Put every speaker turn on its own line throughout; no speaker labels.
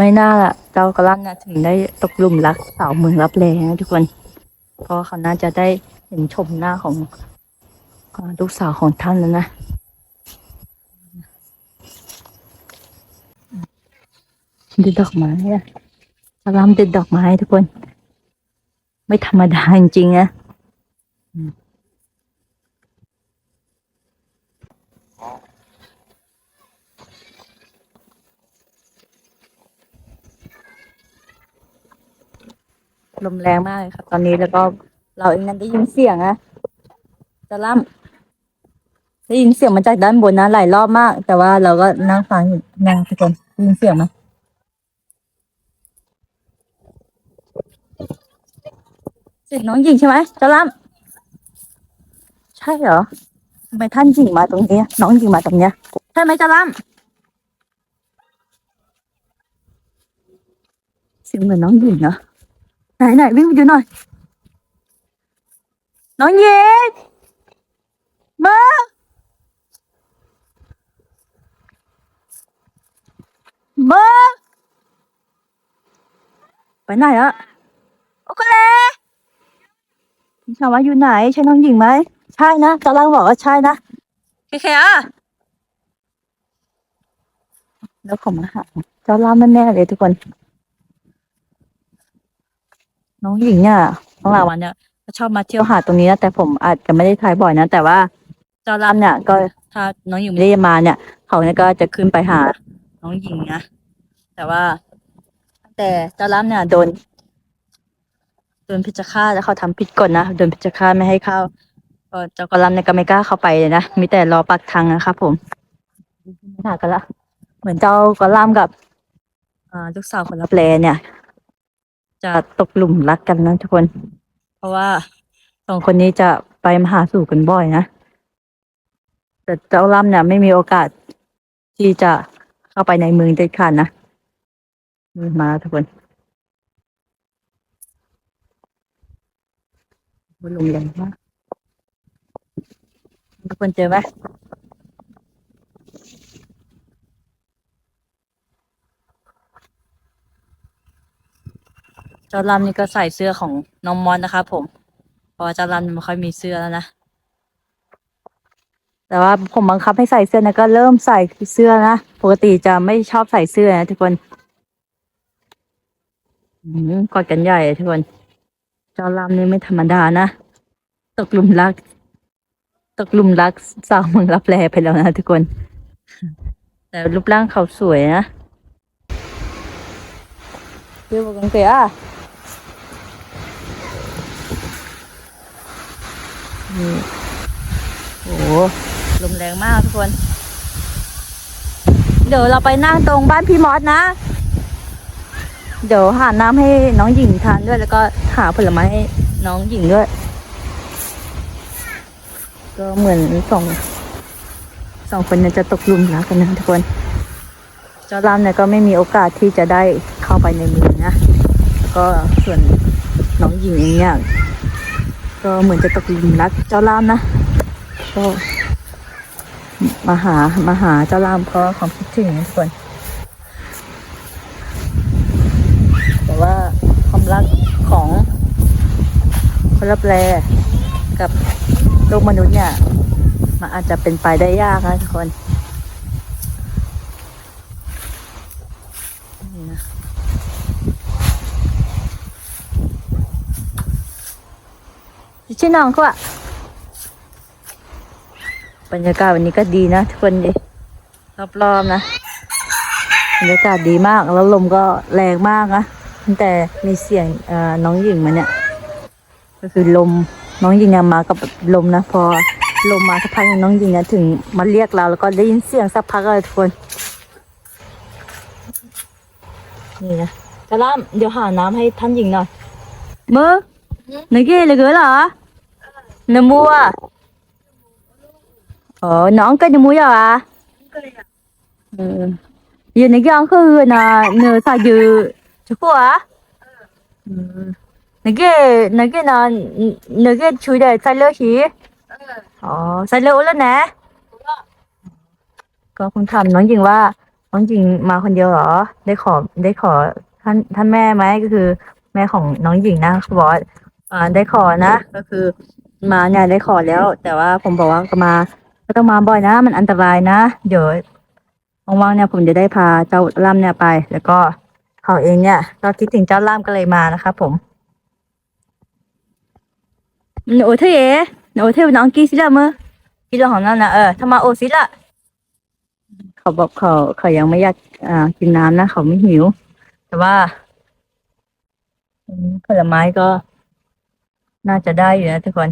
ไม่น่าละเจ้ากระลันนะถึงได้ตกหลุมรักสาวเมืองรับแลนะทุกคน เพราะเขาน่าจะได้เห็นชมหน้าของลูกสาวของท่านแล้วนะดูดดอกไม้อะลามเด็ดดอกไม้ทุกคน ไม่ธรรมดาจริงๆนะ ลมแรงมากเลยครับ ตอนนี้แล้วก็เราเองนั้นได้ยินเสียงนะสลามได้ยินเสียงมาจากด้านบนนะหลายรอบมาก แต่ว่าเราก็นั่งฟังอยู่นั่งทุกคนได้ยินเสียงไหมเสียงน้องหญิงใช่ไหมจาลัมใช่เหรอทำไมท่านหญิงมาตรงนี้น้องหญิงมาตรงเนี้ยใช่ไหมจาลัมเสียงเหมือนน้องหญิงเนาะ ไหนไหนวิ่งไปดูหน่อยน้องหญิงมามาไปไหนอะโอเคถามว่าอยู่ไห น้องหญิงไหมใช่นะกำลังบอกว่าใช่นะเคเคอะแล้วผมมาหลามแน่ๆเลยทุกคนน้องหญิงเนี่ยน้องลาวันเนี่ยก็ชอบมาเที่ยวหาดตรงนี้นะแต่ผมอาจจะไม่ได้ถ่ายบ่อยนะแต่ว่าเจ้าล่ามเนี่ย ก็ถ้าน้องหญิงไม่ได้มาเนี่ย เขาเนี่ยก็จะขึ้นไปหา น้องหญิงนะแต่ว่า แต่เจ้าล่ามเนี่ยโดนโดนพิจฆาตแล้วเขาทำผิดกฎนะโดนพิจฆาตไม่ให้เข้าก็เจ้ากอลัมเนี่ยก็ไม่กล้าเข้าไปเลยนะมีแต่รอปักทางนะครับผมไม่หากันละเหมือนเจ้ากอลัมกับอ่าลูกสาวคนรับแลเนี่ย จะตกหลุมรักกันนะทุกคน เพราะว่าสองคนนี้จะไปมาหาสู่กันบ่อยนะ แต่เจ้าลัมเนี่ย ไม่มีโอกาสที่จะเข้าไปในเมืองเด็ดขาดนะนี่มาแล้วทุกคนบนลมแรงมากทุกคนเจอไหม เจ้าลำนี่ก็ใส่เสื้อของน้องมอนนะครับผมเพราะว่าเจ้าลำไม่ค่อยมีเสื้อแล้วนะ แต่ว่าผมบังคับให้ใส่เสื้อนะก็เริ่มใส่เสื้อนะ ปกติจะไม่ชอบใส่เสื้อนะทุกคนอืมกอดกันใหญ่ทุกคน เจ้าลำนี่ไม่ธรรมดานะ ตกลุมรัก ตกลุมรักสาวเมืองรับแลไปแล้วนะทุกคน แต่รูปร่างเขาสวยนะเดี๋ยว นี่โอ้โหลมแรงมากทุกคน เดี๋ยวเราไปนั่งตรงบ้านพี่มอสนะ เดี๋ยวหาน้ำให้น้องหญิงทานด้วย แล้วก็หาผลไม้ให้น้องหญิงด้วย ก็เหมือนสองสองคนเนี่ยจะตกลุมรักกันนะทุกคนจ้าลามเนี่ยก็ไม่มีโอกาสที่จะได้เข้าไปในเมืองนะ ก็ส่วนน้องหญิงองเนี่ย ก็เหมือนจะตกหลุมรักเจ้าล่ามนะก็มาหามาหาเจ้าล่ามเพราะความคิดถึงนะทุกคนแต่ว่าความรักของคนรับแลกับโลกมนุษย์เนี่ยมันอาจจะเป็นไปได้ยากนะทุกคนนะ ชื่อน้องเขาอะบรรยากาศวันนี้ก็ดีนะทุกคนดิรอบๆนะบรรยากาศดีมากแล้วลมก็แรงมากนะตั้งแต่มีเสียงอ่อน้องหญิงมาเนี่ย ก็คือลมน้องหญิงมากับลมนะพอลมมาสักพักน้องหญิงเนี่ยถึงมาเรียกเราแล้วก็ได้ยินเสียงสักพักเลยทุกคนนี่นะกระลำเดี๋ยวหาน้ำให้ท่านหญิงหน่อยมือไหนเก๋เลยเก๋เหรอ นมัวอ๋อน้องก็นมัวเหรอเออยู่ในกองคือน่ะเนื้อสายอยู่ชุกวะอืม nãy cái nãy cái là nãy cái chui để sai lỡ hỉ ờ sai lỡ lên nè ก็คงถามน้องหญิงว่า น้องหญิงมาคนเดียวเหรอ ได้ขอได้ขอท่านท่านแม่ไหมก็คือ แม่ของน้องหญิงนะเขาบอกว่าได้ขอนะ ก็คือ มาเนี่ยได้ขอแล้ว แต่ว่าผมบอกว่าก็มาก็ต้องมาบ่อยนะ มันอันตรายนะเดี๋ยวว่างๆเนี่ยผมจะได้พาเจ้าล่ำเนี่ยไป แล้วก็เขาเองเนี่ยก็คิดถึงเจ้าล่ำก็เลยมานะครับผมโอ้เธอเอ๋โอ้เธอน้องกีสิละมือกีละของนั่นนะเออทำไมาโอสิละเขาบอกเขาเขายังไม่อยากอ่ากินน้ำนะเขาไม่หิว แต่ว่าผลไม้ก็น่าจะได้อยู่นะทุกคน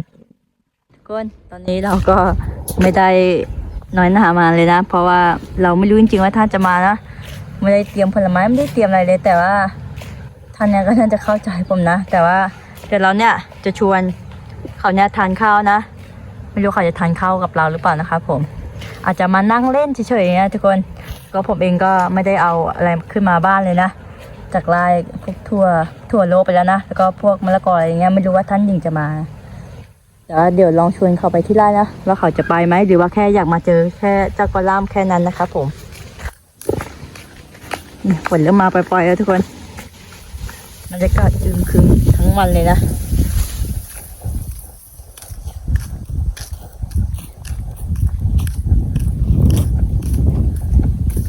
คนตอนนี้เราก็ไม่ได้น้อยหน้ามาเลยนะ เพราะว่าเราไม่รู้จริงๆว่าท่านจะมานะไม่ได้เตรียมผลไม้ไม่ได้เตรียมอะไรเลย แต่ว่าท่านเนี่ยก็ท่านจะเข้าใจผมนะ แต่ว่าเดี๋ยวเราเนี่ยจะชวนเขาเนี่ยทานข้าวนะ ไม่รู้เขาจะทานข้าวกับเราหรือเปล่านะครับผมอาจจะมานั่งเล่นเฉยๆนะทุกคนก็ผมเองก็ไม่ได้เอาอะไรขึ้นมาบ้านเลยนะจากไร่พวกทั่วทั่วโลกไปแล้วนะแล้วก็พวกมะละกออะไรเงี้ยไม่รู้ว่าท่านหญิงจะมา แต่ว่าเดี๋ยวลองชวนเขาไปที่ไร่นะว่าเขาจะไปไหมหรือว่าแค่อยากมาเจอแค่เจ้ากอล่ามแค่นั้นนะครับผมฝนเริ่มมาปล่อยๆแล้วทุกคนบรรยากาศอึมครึมทั้งวันเลยนะ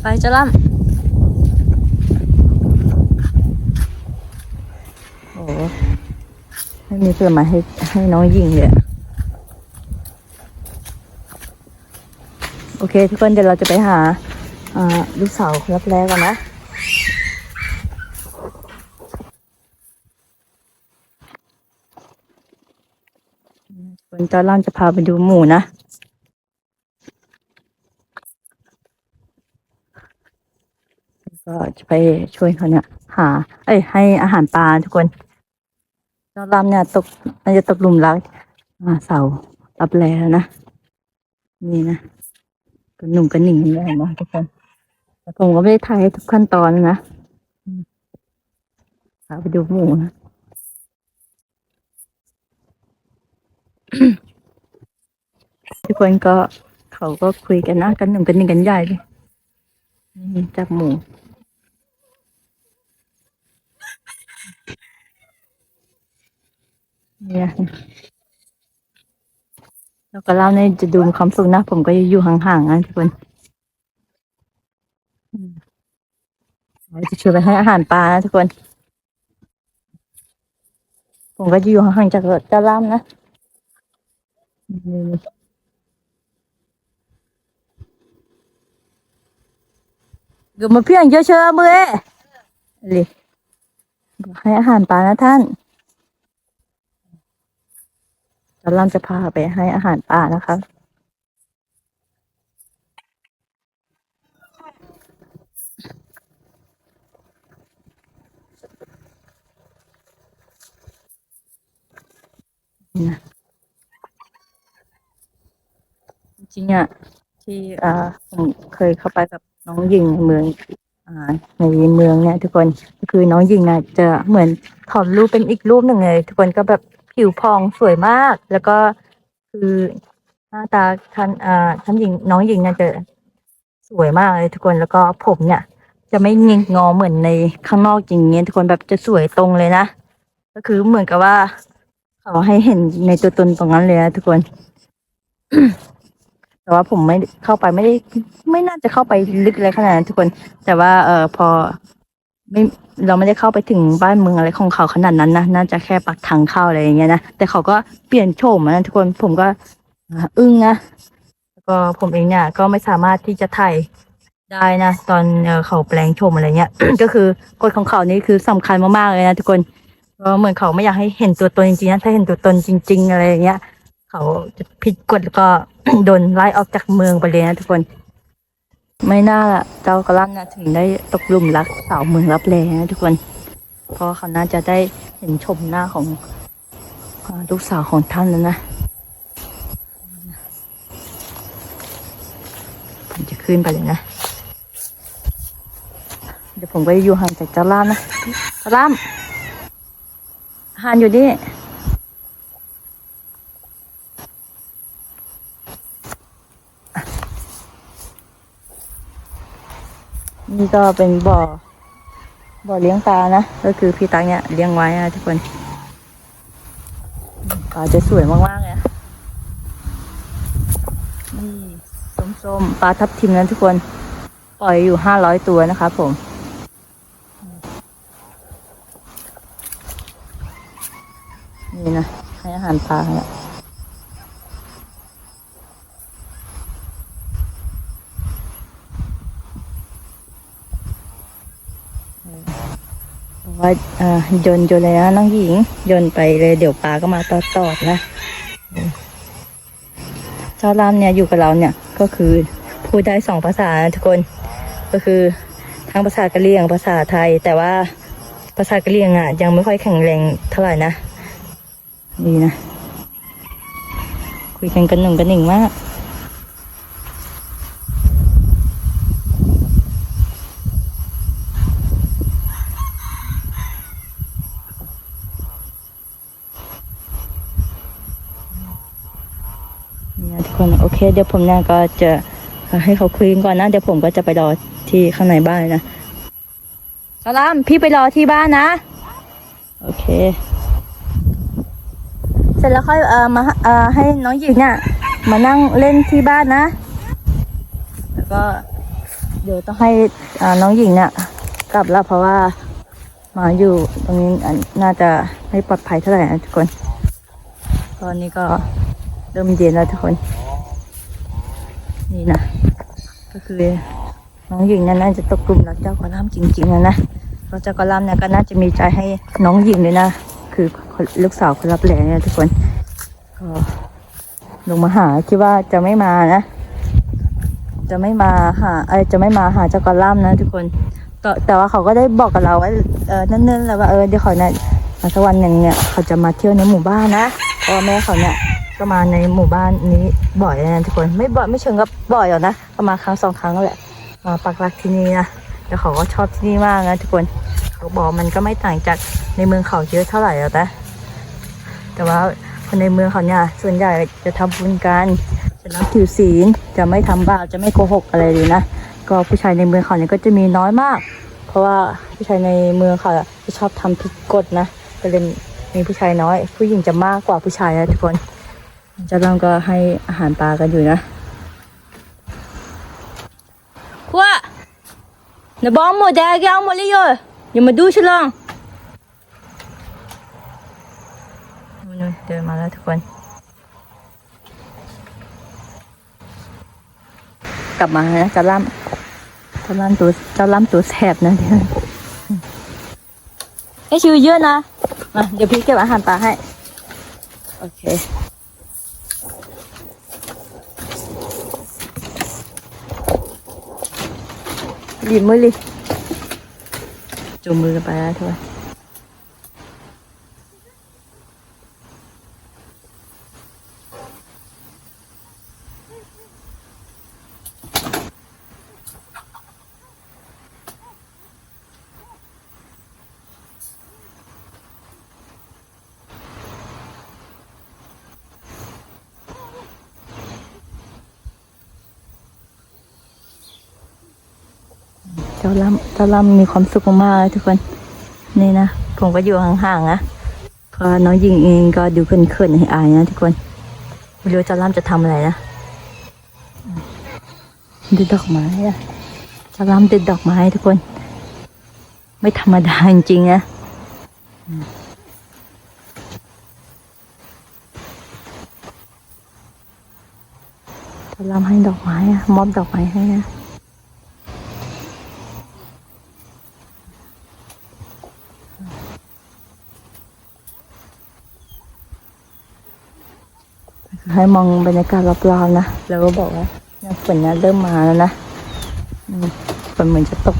ไปเจ้าล่ำโอ้ไม่มีเพื่อนมาให้ให้น้องยิงเลยอะ โอเค ทุกคนเดี๋ยวเราจะไปหาลูกสาวรับแรกกันนะคนเจ้าล่ามจะพาไปดูหมูนะก็จะไปช่วยเขาเนี่ยหา เอ้ย ให้อาหารปลาทุกคนจ้าลำเนี่ย ตกน่าจะตกหลุมรักอ่าเสารับแลแล้วนะ นี่นะ กระหนุ่มกระหนิงกันเลยเห็นไหมทุกคนแต่ผมก็ไม่ได้ถ่ายทุกขั้นตอนนะอืมพาไปดูหมูนะทุกคนก็เขาก็คุยกันนะกันหนุ่มกันหนิงกันใหญ่เลยจับหมูเนี่ย แล้วก็เล่าในจะดูมีความสุขนะ ผมก็อยู่ห่างๆนะทุกคนอืมเราจะชวนไปให้อาหารปลานะทุกคน ผมก็จะอยู่ห่างๆจากเจ้าล่ามนะเดี๋ยวมาเพียงเยอะเชอมือเอ้เลยให้อาหารปลานะท่าน เจ้าล่ามจะพาไปให้อาหารปลานะคะ จริงๆอะที่อ่าผมเคยเข้าไปกับน้องหญิงในเมืองอ่าในเมืองเนี่ยทุกคนก็คือน้องหญิงน่ะจะเหมือนถอดรูปเป็นอีกรูปหนึ่งเลย ทุกคนก็แบบ ผิวพองสวยมาก แล้วก็คือหน้าตาท่านอ่าท่านหญิงน้องหญิงน่ะจะสวยมากเลยทุกคนแล้วก็ผมเนี่ย จะไม่งงงอเหมือนในข้างนอกอย่างเงี้ยทุกคนแบบจะสวยตรงเลยนะก็คือเหมือนกับว่า เขาให้เห็นในตัวตนตรงนั้นเลยนะทุกคนแต่ว่าผมไม่เข้าไปไม่ได้ ไม่น่าจะเข้าไปลึกอะไรขนาดนั้นทุกคน แต่ว่าเออพอ ไม่เราไม่ได้เข้าไปถึงบ้านเมืองอะไรของเขาขนาดนั้นนะน่าจะแค่ปักทางเข้าอะไรอย่างเงี้ยนะแต่เขาก็เปลี่ยนโฉมนะทุกคนผมก็อึ้งนะแล้วก็ผมเองเนี่ยก็ไม่สามารถที่จะถ่ายได้นะตอนเขาแปลงโฉมอะไรเงี้ย ก็คือกฎของเขานี่คือสำคัญมากๆเลยนะทุกคนก็เหมือนเขาไม่อยากให้เห็นตัวตนจริงๆนะถ้าเห็นตัวตนจริง ๆ อะไรอย่างเงี้ย เขาจะผิดกฎแล้วก็โดนไล่ออกจากเมืองไปเลยนะทุกคน ไม่น่าละเจ้ากระลันนะถึงได้ตกหลุมรักสาวเมืองรับแลนะทุกคน เพราะเขาน่าจะได้เห็นชมหน้าของลูกสาวของท่านแล้วนะผมจะขึ้นไปเลยนะ เดี๋ยวผมก็จะอยู่ห่างจากเจ้าล่ามนะเจ้าล่ามอาหารอยู่นี่ นี่ก็เป็นบ่อ บ่อเลี้ยงปลานะ ก็คือพี่ตังเนี่ยเลี้ยงไว้นะทุกคน ปลาจะสวยมากๆเลยนี่ส้มๆ ปลาทับทิมนะทุกคน ปล่อยอยู่ห้าร้อยตัวนะครับผมนี่นะให้อาหารปลาเนี่ย ว่าเอ่อโยนโยนเลยนะน้องหญิงโยนไปเลยเดี๋ยวปลาก็มาตอดตอดๆนะเจ้ารามเนี่ยอยู่กับเราเนี่ยก็คือพูดได้สองภาษานะทุกคนก็คือทั้งภาษากะเหรี่ยงภาษาไทย แต่ว่าภาษากะเหรี่ยงอะยังไม่ค่อยแข็งแรงเท่าไหร่นะนี่นะ คุยกันกันหนุ่งกันหนิงมาก นี่นะทุก คนโอเค เดี๋ยวผมเนี่ยก็จะให้เขาคุยกันก่อนนะ เดี๋ยวผมก็จะไปรอที่ข้างในบ้านนะสลามพี่ไปรอที่บ้านนะ โอเค เสร็จแล้วค่อยเอ่อมาเอ่อให้น้องหญิงเนี่ยมานั่งเล่นที่บ้านนะ แล้วก็เดี๋ยวต้องให้น้องหญิงเนี่ยกลับแล้วเพราะว่าหมาอยู่ตรงนี้น่าจะไม่ปลอดภัยเท่าไหร่นะทุกคน ตอนนี้ก็เริ่มเย็นแล้วทุกคน นี่นะ ก็คือน้องหญิงนี่ยน่าจะตกกลุ่มรักเจ้ากอล่มจริงๆนะนะเพราะเจ้ากอล่มเนี่ยก็น่าจะมีใจให้น้องหญิงเลยนะ คือลูกสาวคนรับแหล่เนี่ยทุกคนก็ลงมาหาคิดว่าจะไม่มานะ จะไม่มาหาเอยจะไม่มาหาเจ้ากอล่มนะทุกคนแต่แต่ว่าเขาก็ได้บอกกับเราไว้เออนั่นๆแล้วว่าเออเดี๋ยวเขาเนี่ยสักวันหนึ่งเนี่ยเขาจะมาเที่ยวในหมู่บ้านนะเพราะว่าแม่เขาเนี่ย ก็มาในหมู่บ้านนี้บ่อยนะทุกคนไม่บ่อยไม่เชิงกับบ่อยหรอกนะประมาณครั้งสองครั้งแหละมาปักหลักที่นี่นะแล้วเขาก็ชอบที่นี่มากนะทุกคนเขาบอกมันก็ไม่ต่างจากในเมืองเขาเยอะเท่าไหร่หรอกนะแต่ว่าคนในเมืองเขาเนี่ยส่วนใหญ่จะทำบุญกันจะรับถือศีลจะไม่ทำบาปจะไม่โกหกอะไรเลยนะก็ผู้ชายในเมืองเขาเนี่ยก็จะมีน้อยมาก เพราะว่าผู้ชายในเมืองเขาจะชอบทำผิดกฎนะก็เลยมีผู้ชายน้อย ผู้หญิงจะมากกว่าผู้ชายนะทุกคน เจะเริ่มก็ให้อาหารปลากันอยู่นะ Quoi Ne bon mot derrière moi les yeux. Il me douche là. นู่นเดินมาแล้วทุกคน กลับมานะจะล่ำจะล่ำตัวจะล่ำตัวแสบนะเดี๋ยวไอชิวเยอะนะมาเดี๋ยวพี่เก็บอาหารปลาให้ โอเค หยิบมือเลยจุ่มมือกันไปแล้วทุกคน เจ้าล่ำเจ้าล่ำมีความสุขมากๆเลยทุกคน นี่นะ ผมก็อยู่ห่างๆนะเพราะน้องยิงเองก็ดูเขินๆให้อายนะทุกคนไม่รู้เจ้าล่ำจะทำอะไรนะดูดอกไม้อะเจ้าล่ำดูดอกไม้ทุกคน ไม่ธรรมดาจริงๆนะอืมเจ้าล่ำให้ดอกไม้อะมอบดอกไม้ให้นะ ให้มองบรรยากาศรอบๆนะ แล้วก็บอกว่าฝนนี่ยเริ่มมาแล้วนะฝนเหมือนจะตก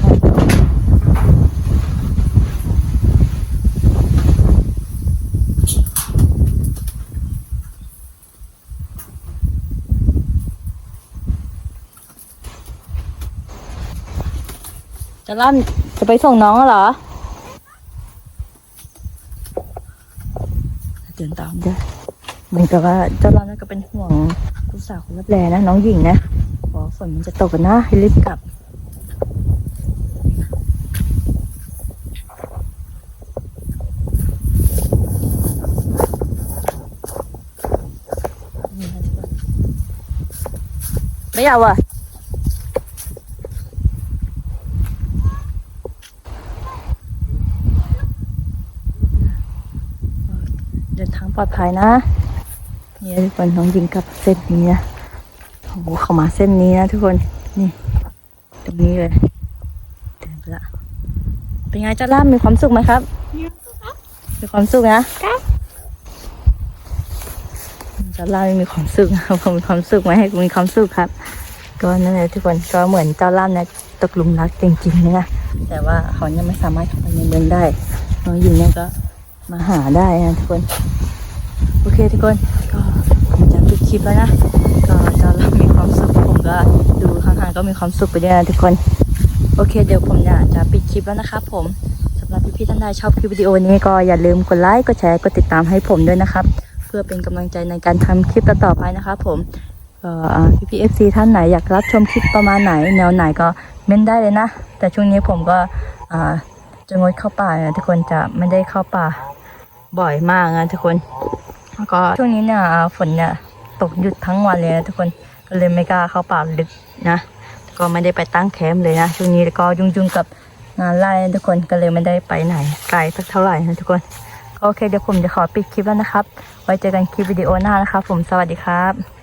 จะล่ำจะไปส่งน้องเหรอ เดินตามด้วย เหมือนกับว่าเจ้าเราน่าก็เป็นห่วงลูกสาวของรับแลนะน้องหญิงนะขอฝนมันจะตกกันนะให้รีบกลับไม่เอาอะเดินทางปลอดภัยนะ นี่ทุกคนน้องยิงกับเส้นนี้นะโอ้โหเข้ามาเส้นนี้นะทุกคนนี่ ตรงนี้เลยเดินไปละเป็นไงเจ้าล่ามมีความสุขไหมครับมีความสุขนะเจ้าล่ามมีความสุขครับผมมีความสุขไหมให้กูมีความสุขครับ ก็นั่นแหละทุกคนก็เหมือนเจ้าล่ามเนี่ยตกหลุมรักจริงๆนะแต่ว่าเขาเนี่ยไม่สามารถเข้าไปในเมืองได้น้องหญิงเนี่ยก็มาหาได้นะทุกคน โอเคทุกคนก็ผมจะปิดคลิปแล้วนะก็จ้าล่ามีความสุขผมก็ดูข้างๆก็มีความสุขไปด้วยนะทุกคน โอเค เดี๋ยวผมเนี่ยจะปิดคลิปแล้วนะครับผมสำหรับพี่ๆท่านใดชอบคลิปวิดีโอนี้ก็อย่าลืมกดไลค์กดแชร์กดติดตามให้ผมด้วยนะครับ เพื่อเป็นกำลังใจในการทำคลิปต่อไปนะครับผมพี่พีเอฟซีท่านไหนอยากรับชมคลิปประมาณไหน แนวไหนก็เม้นได้เลยนะ แต่ช่วงนี้ผมก็จะงดเข้าป่านะทุกคนจะไม่ได้เข้าป่าบ่อยมากนะทุกคน แล้วก็ช่วงนี้เนี่ยฝนเนี่ยตกหยุดทั้งวันเลยนะทุกคนก็เลยไม่กล้าเข้าป่าลึกนะ ก็ไม่ได้ไปตั้งแคมป์เลยนะช่วงนี้ก็ยุ่งๆกับงานไล่นะทุกคนก็เลยไม่ได้ไปไหนไกลสักเท่าไหร่นะทุกคนโอเคเดี๋ยวผมจะขอปิดคลิปแล้วนะครับ ไว้เจอกันคลิปวิดีโอหน้านะครับ ผมสวัสดีครับ